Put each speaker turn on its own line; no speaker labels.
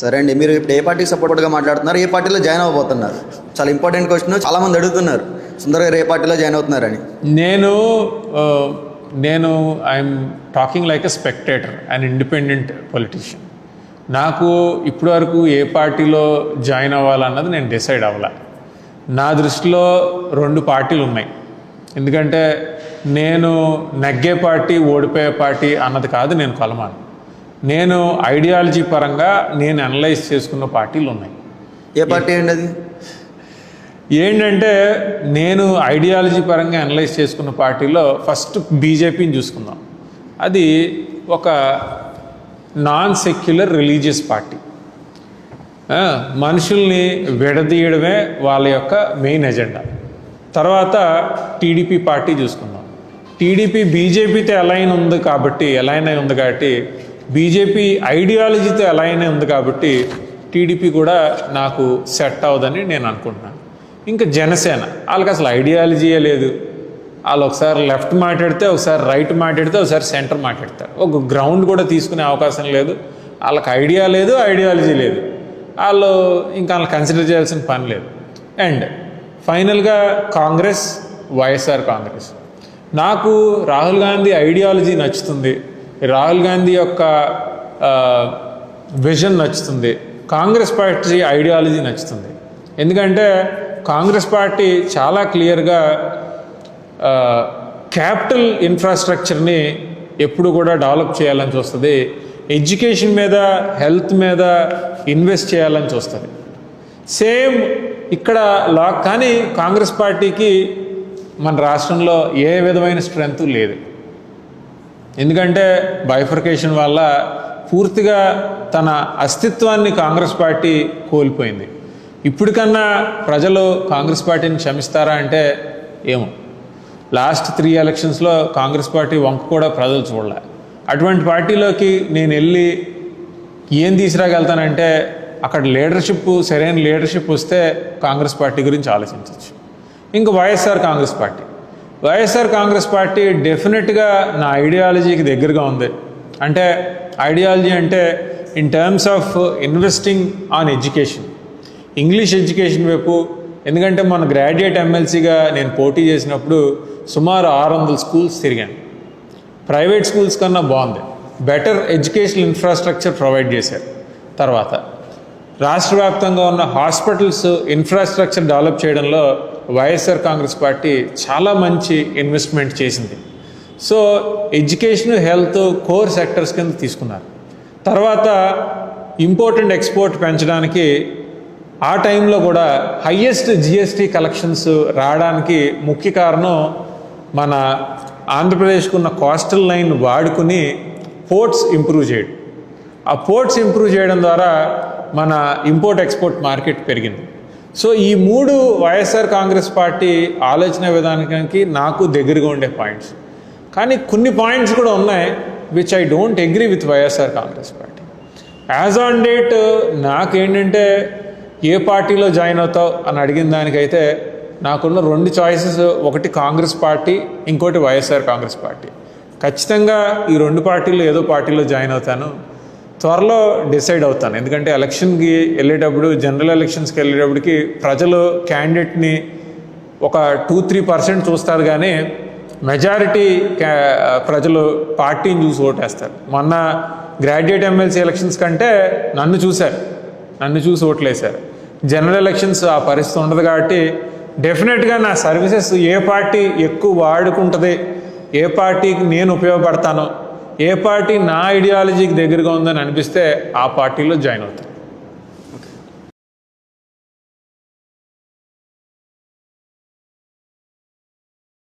సరే అండి మీరు ఇప్పుడు ఏ పార్టీకి సపోర్ట్గా మాట్లాడుతున్నారు? ఏ పార్టీలో జాయిన్ అవ్వబోతున్నారు? చాలా ఇంపార్టెంట్ క్వశ్చన్ చాలామంది అడుగుతున్నారు. సుందర్ గారు ఏ పార్టీలో జాయిన్ అవుతున్నారని.
నేను నేను I'm talking like a spectator and independent politician నాకు ఇప్పటివరకు ఏ పార్టీలో జాయిన్ అవ్వాలన్నది నేను డిసైడ్ అవ్వాల. నా దృష్టిలో రెండు పార్టీలు ఉన్నాయి. ఎందుకంటే నేను నెగ్గే పార్టీ ఓడిపోయే పార్టీ అన్నది కాదు నేను కొలమాను. నేను ఐడియాలజీ పరంగా నేను అనలైజ్ చేసుకున్న పార్టీలు ఉన్నాయి.
ఏ పార్టీ అండి అది?
ఏంటంటే నేను ఐడియాలజీ పరంగా అనలైజ్ చేసుకున్న పార్టీలో ఫస్ట్ బీజేపీని చూసుకుందాం. అది ఒక నాన్ సెక్యులర్ రిలీజియస్ పార్టీ మనుషుల్ని విడదీయడమే వాళ్ళ యొక్క మెయిన్ ఎజెండా తర్వాత టీడీపీ పార్టీ చూసుకుందాం. టీడీపీ బీజేపీతో అలైన్ ఉంది కాబట్టి అలైన్ అయి ఉంది కాబట్టి బీజేపీ ఐడియాలజీతో అలైన్ ఉంది కాబట్టి టీడీపీ కూడా నాకు సెట్ అవ్వదని నేను అనుకుంటున్నాను ఇంకా జనసేన వాళ్ళకి అసలు ఐడియాలజీయే లేదు. వాళ్ళు ఒకసారి లెఫ్ట్ మాట్లాడితే ఒకసారి రైట్ మాట్లాడితే ఒకసారి సెంటర్ మాట్లాడతారు. ఒక గ్రౌండ్ కూడా తీసుకునే అవకాశం లేదు. వాళ్ళకి ఐడియా లేదు ఐడియాలజీ లేదు. వాళ్ళు ఇంకా వాళ్ళు కన్సిడర్ చేయాల్సిన పని లేదు. అండ్ ఫైనల్గా కాంగ్రెస్ వైఎస్ఆర్ కాంగ్రెస్. నాకు రాహుల్ గాంధీ ఐడియాలజీ నచ్చుతుంది. రాహుల్ గాంధీ యొక్క విజన్ నచ్చుతుంది. కాంగ్రెస్ పార్టీ ఐడియాలజీ నచ్చుతుంది. ఎందుకంటే కాంగ్రెస్ పార్టీ చాలా క్లియర్గా క్యాపిటల్ ఇన్ఫ్రాస్ట్రక్చర్ని ఎప్పుడు కూడా డెవలప్ చేయాలని చూస్తుంది. ఎడ్యుకేషన్ మీద హెల్త్ మీద ఇన్వెస్ట్ చేయాలని చూస్తుంది. సేమ్ ఇక్కడ లా కానీ కాంగ్రెస్ పార్టీకి మన రాష్ట్రంలో ఏ విధమైన స్ట్రెంగ్త్ లేదు. ఎందుకంటే బైఫర్కేషన్ వల్ల పూర్తిగా తన అస్తిత్వాన్ని కాంగ్రెస్ పార్టీ కోల్పోయింది. ఇప్పటికన్నా ప్రజలు కాంగ్రెస్ పార్టీని క్షమిస్తారా అంటే ఏమో. లాస్ట్ త్రీ ఎలక్షన్స్లో కాంగ్రెస్ పార్టీ వంక కూడా ప్రజలు చూడలే. అటువంటి పార్టీలోకి నేను వెళ్ళి ఏం తీసుకురాగలుగుతానంటే అక్కడ లీడర్షిప్ సరైన లీడర్షిప్ వస్తే కాంగ్రెస్ పార్టీ గురించి ఆలోచించవచ్చు ఇంకా YSR Congress party. YSR Congress party డెఫినెట్గా నా ఐడియాలజీకి దగ్గరగా ఉంది. అంటే ఐడియాలజీ అంటే in terms of investing on education English education వైపు ఎందుకంటే మన గ్రాడ్యుయేట్ ఎమ్మెల్సీగా నేను పోటీ చేసినప్పుడు సుమారు ఆరు వందల స్కూల్స్ తిరిగాను. ప్రైవేట్ స్కూల్స్ కన్నా బాగుంది. బెటర్ ఎడ్యుకేషన్ ఇన్ఫ్రాస్ట్రక్చర్ ప్రొవైడ్ చేశారు. తర్వాత రాష్ట్ర వ్యాప్తంగా ఉన్న హాస్పిటల్స్ ఇన్ఫ్రాస్ట్రక్చర్ డెవలప్ చేయడంలో వైఎస్ఆర్ కాంగ్రెస్ పార్టీ చాలా మంచి ఇన్వెస్ట్మెంట్ చేసింది. So education health core sectors కింద తీసుకున్నారు. తర్వాత ఇంపోర్ట్ అండ్ ఎక్స్పోర్ట్ పెంచడానికి ఆ టైంలో కూడా హయ్యెస్ట్ జిఎస్టీ కలెక్షన్స్ రావడానికి ముఖ్య కారణం మన ఆంధ్రప్రదేశ్కు ఉన్న కోస్టల్ లైన్ వాడుకుని పోర్ట్స్ ఇంప్రూవ్ చేయడం. ఆ పోర్ట్స్ ఇంప్రూవ్ చేయడం ద్వారా మన ఇంపోర్ట్ ఎక్స్పోర్ట్ మార్కెట్ పెరిగింది. సో ఈ మూడు వైఎస్ఆర్ కాంగ్రెస్ పార్టీ ఆలోచన విధానానికి నాకు దగ్గరగా ఉండే పాయింట్స్. కానీ కొన్ని పాయింట్స్ కూడా ఉన్నాయి which I don't agree with YSR Congress party. As on date నాకేంటంటే ఏ పార్టీలో జాయిన్ అవుతావు అని అడిగిన దానికైతే నాకున్న రెండు చాయిసెస్ ఒకటి కాంగ్రెస్ పార్టీ ఇంకోటి వైఎస్ఆర్ కాంగ్రెస్ పార్టీ. ఖచ్చితంగా ఈ రెండు పార్టీలు ఏదో పార్టీలో జాయిన్ అవుతాను. త్వరలో డిసైడ్ అవుతాను. ఎందుకంటే ఎలక్షన్కి వెళ్ళేటప్పుడు జనరల్ ఎలక్షన్స్కి వెళ్ళేటప్పటికి ప్రజలు క్యాండిడేట్ని ఒక టూ త్రీ పర్సెంట్ చూస్తారు కానీ మెజారిటీ ప్రజలు పార్టీని చూసి ఓటేస్తారు. మొన్న గ్రాడ్యుయేట్ ఎమ్మెల్సీ ఎలక్షన్స్ కంటే నన్ను చూశారు. నన్ను చూసి ఓట్లేశారు. జనరల్ ఎలక్షన్స్ ఆ పరిస్థితి ఉండదు కాబట్టి డెఫినెట్గా నా సర్వీసెస్ ఏ పార్టీ ఎక్కువ వాడుకుంటుంది ఏ పార్టీకి నేను ఉపయోగపడతాను ఏ పార్టీ నా ఐడియాలజీకి దగ్గరగా ఉందని అనిపిస్తే ఆ పార్టీలో జాయిన్ అవుతాను